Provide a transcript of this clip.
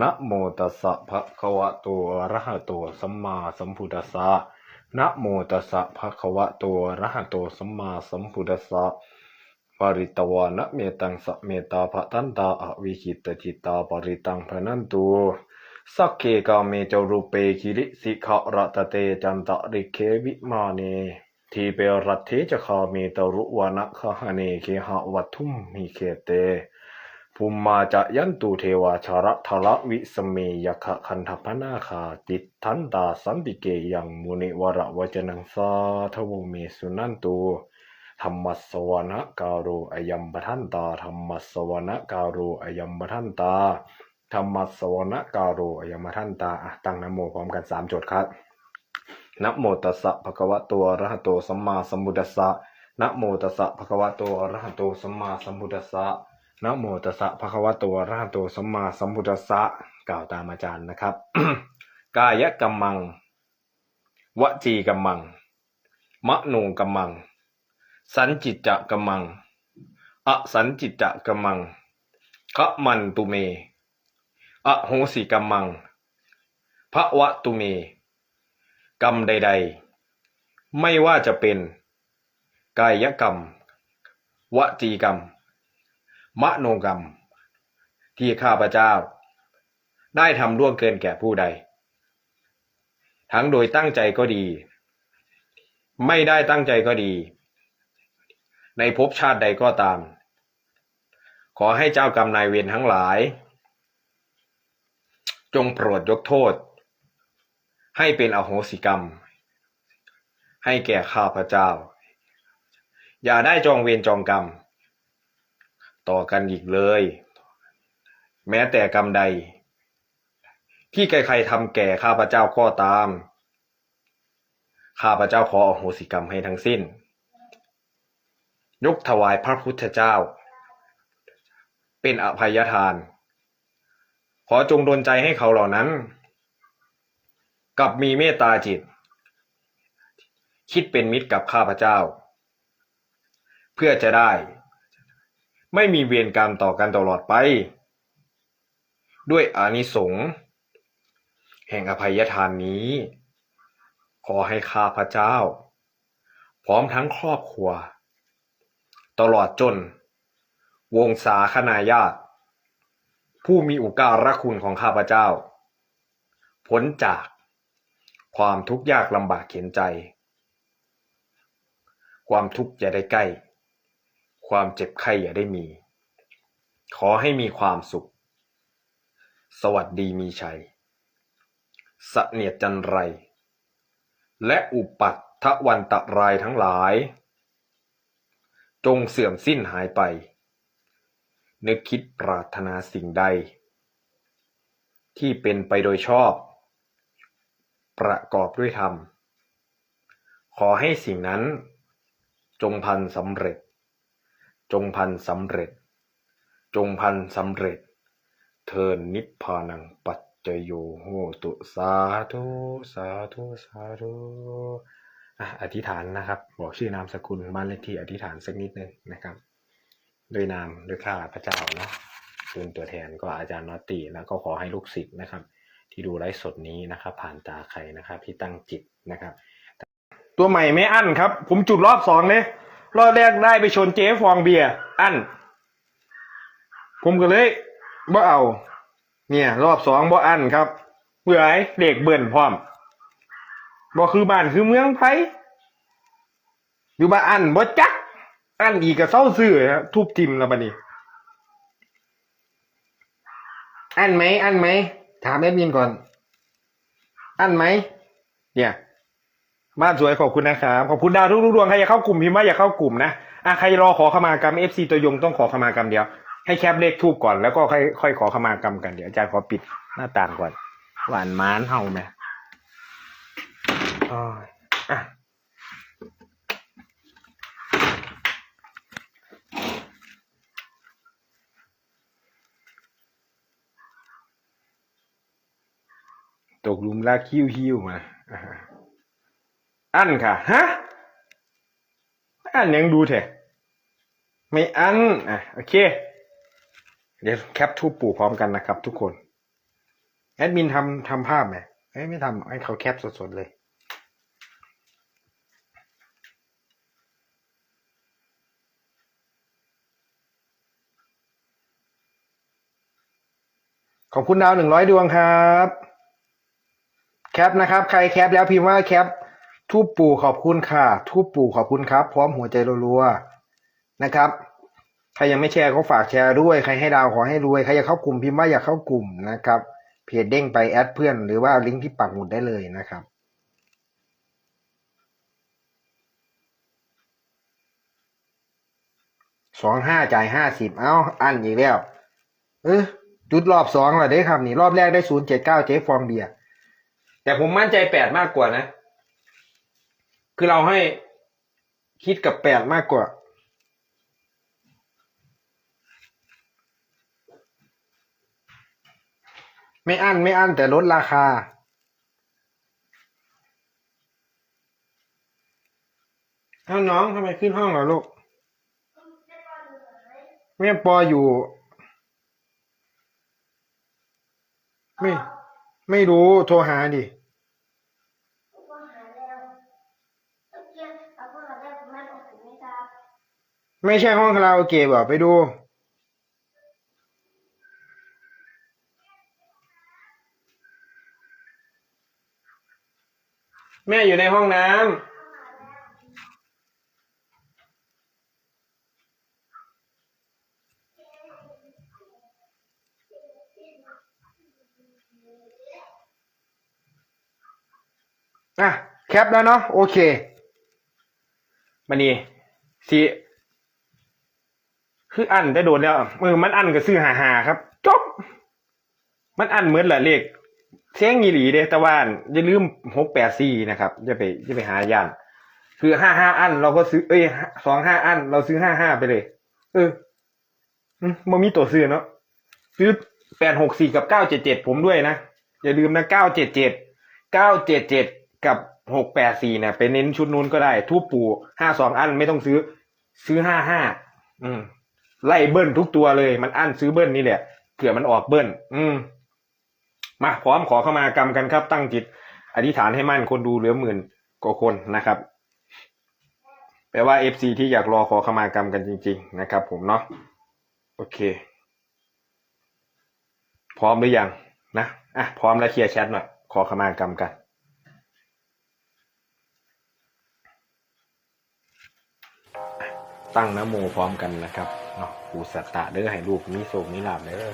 นะโมตัสสะภะคะวะโตอะระหะโตสัมมาสัมพุทธัสสะนะโมตัสสะภะคะวะโตอะระหะโตสัมมาสัมพุทธัสสะปริตวานะเมตังสะเมตาภะทันตาอวิคิตจิตตาปริตังพนันตุสักเคกาเมจรุเปคิริสิขะระตะเตจันตะริเควิมาเนทีเปรัตเทจคาเมตรุวานะคหะเนเคหะวัตถุมมิเคเต ภูมิมาจะยันตุเทวาชาระทละวิสเมยคะคันทพนาคาจิตทันตาสันติเกยังมุนิวระวจนังสาทวเมสุนันตุธรรมสวนะการโรอยัมปทันตาธรรมสวนะการโรอยัมปทันตาธรรมสวนะการโรอยัมปทันตาอะตั้งนโมพร้อมกันสามจดครับนะโมตัสสะภะคะวะโตอะระหะโตสัมมาสัมพุทธัสสะนะโมตัสสะภะคะวะโตอะระหะโตสัมมาสัมพุทธัสสะ นะโมตัสสะภะคะวะโตอะระหะโตสัมมาสัมพุทธัสสะกล่าวตามอาจารย์นะครับ กายกัมมัง วจีกัมมัง มโนกัมมัง สันจิตจะกัมมัง อสันจิตจะกัมมังคะมันตุเม อโหสิกัมมังพระวะตุเม กรรมใด ๆ ไม่ว่าจะเป็น กายกรรม วจีกรรม มโนกรรม ที่ข้าพเจ้า ได้ทำล่วงเกินแก่ผู้ใด ทั้งโดยตั้งใจก็ดี ไม่ได้ตั้งใจก็ดี ในภพชาติใดก็ตาม ขอให้เจ้ากรรมนายเวรทั้งหลาย จงโปรดยกโทษ ให้เป็นอโหสิกรรม ให้แก่ข้าพเจ้า อย่าได้จองเวรจองกรรม ต่อกันอีกเลย แม้แต่กรรมใด ที่ใครๆทำแก่ข้าพเจ้าก็ตาม ข้าพเจ้าขออโหสิกรรมให้ทั้งสิ้น ยกถวายพระพุทธเจ้า เป็นอภัยทาน ขอจงดลใจให้เขาเหล่านั้นกับมีเมตตาจิต คิดเป็นมิตรกับข้าพเจ้า เพื่อจะได้ ไม่มีเวรกรรมต่อกันตลอดไป ด้วยอานิสงส์แห่งอภัยทานนี้ ขอให้ข้าพเจ้า พร้อมทั้งครอบครัว ตลอดจน วงศาคณาญาติ ผู้มีอุการะคุณของข้าพเจ้า พ้นจากความทุกข์ยากลำบากเข็นใจ ความทุกข์อย่าได้ใกล้ ความเจ็บไข้อย่าได้มี ขอให้มีความสุข สวัสดีมีชัยสะเนียดจันไร และอุปัตถวันตรายทั้งหลาย จงเสื่อมสิ้นหายไป นึกคิดปรารถนาสิ่งใด ที่เป็นไปโดยชอบ ประกอบด้วยธรรม ขอให้สิ่งนั้นจงพันสำเร็จ จงพันสำเร็จ จงพันสำเร็จ เทินนิพพานังปัจจโยโหตุสาธุสาธุสาธุอธิษฐานนะครับ บอกชื่อนามสกุลบ้านเลขที่อธิษฐานสักนิดนึงนะครับ ด้วยนามด้วยข้าพระเจ้านะเป็นตัวแทนก็อาจารย์นอตตีแล้วก็ขอให้ลูกศิษย์นะครับ ที่ดูไลฟ์สดนี้นะครับ ผ่านตาใครนะครับ ที่ตั้งจิตนะครับ ตัวใหม่ไม่อั้นครับ ผมจุดรอบสองเลย รอบแรกได้ไปชนเจ๊ฟองเบียร์อันผมก็เลยบ่เอา เนี่ย รอบสองบ่อันครับเบื่อไอ้เด็กเบิ่นพร้อมบ่คือบ้านคือเมืองไผอยู่บ้านอันบ่จัก อันอีกก็เศร้าซื่อครับทุบทิมแล้วบัดนี้ อันไหม อันไหม ถามแอดมินก่อน อันไหม เนี่ย บ้านสวยขอบคุณนะครับขอบคุณดาวทุกๆดวงใครอยากเข้ากลุ่มพิมพ์ว่าอยากเข้ากลุ่มนะอะใครรอขอขมากรรมเอฟซีตัวยงต้องขอขมากรรมเดียว ให้แคปเลขทูบก่อนแล้วก็ค่อยค่อยขอขมากรรมกันเดี๋ยวอาจารย์ขอปิดหน้าต่างก่อน หวานม้านเฮาไหมอะตกลุมรักคิ้วหิ้วมา อันค่ะ ฮะ อันยังดูเถอะไม่อัน อะ โอเค เดี๋ยวแคปทูปปู่พร้อมกันนะครับทุกคน แอดมินทำทำภาพไหมเอ้ยไม่ทำให้เขาแคปสดๆเลยขอบคุณดาวหนึ่งร้อยดวงครับ แคปนะครับ ใครแคปแล้วพิมพ์ว่าแคป ทูปปู่ขอบคุณค่ะ ทูปปู่ขอบคุณครับ พร้อมหัวใจรัวๆนะครับ ใครยังไม่แชร์ก็ฝากแชร์ด้วย ใครให้ดาวขอให้รวย ใครอยากเข้ากลุ่มพิมพ์ว่าอยากเข้ากลุ่มนะครับ เพจเด้งไปแอดเพื่อนหรือว่าลิงก์ที่ปักหมุดได้เลยนะครับสองห้าจ่ายห้าสิบเอ้า อันอีกแล้ว เออจุดรอบสองเหรอเด้ครับนี่ รอบแรกได้ศูนย์เจ็ดเก้าเจ๊ฟองเบียร์แต่ผมมั่นใจแปดมากกว่านะ คือเราให้คิดกับแปดมากกว่า ไม่อั้นไม่อั้นแต่ลดราคา เอ้าน้องทำไมขึ้นห้องเหรอลูก แม่ปออยู่ ไม่ ไม่รู้โทรหาดิ ว่าหาแล้วเมื่อกี้เอาว่าหาแล้วมันออกถึง ไม่ใช่ห้องคาราโอเกะบอไปดูแม่อยู่ในห้องน้ำอะ แคปแล้วเนาะโอเค มานี่สิคืออันได้โดนแล้วมือมันอันก็ซื้อหาหาครับจบมันอันเหมือนหละเลขเสียงยีหลีเด้ต่ว่าอย่าลืมหกแปดสี่นะครับอย่าไปอย่าไปหาย่านคือห้าห้าอัน เราก็ซื้อ เอ้ยสองห้าอัน เราซื้อห้าห้าไปเลย เออมมันมีตัวซื้อเนาะซื้อแปดหกสี่กับเก้าเจ็ดเจ็ดผมด้วยนะ อย่าลืมนะเก้าเจ็ดเจ็ดเก้าเจ็ดเจ็ดกับ หกแปดสี่เนี่ยไปเน้นชุดนู้นก็ได้ทูปปูห้าสองอันไม่ต้องซื้อ ซื้อห้าห้าอืม ไล่เบิ้ลทุกตัวเลย มันอั้นซื้อเบิ้ลนี่แหละเผื่อมันออกเบิ้ลอืม มาพร้อมขอเข้ามากรรมกันครับ ตั้งจิต อธิษฐานให้มั่นคนดูเหลือหมื่นกว่าคนนะครับแปลว่าเอฟซีที่อยากรอขอเข้ามากรรมกันจริง ๆ นะครับ ผมเนาะโอเค พร้อมหรือยังนะอะพร้อมแล้วเคลียร์แชทหน่อยขอเข้ามากรรมกัน ตั้งนโมพร้อมกันนะครับเนาะปูสัตตะเด้อให้ลูกมีโศกมีลาบเด้อ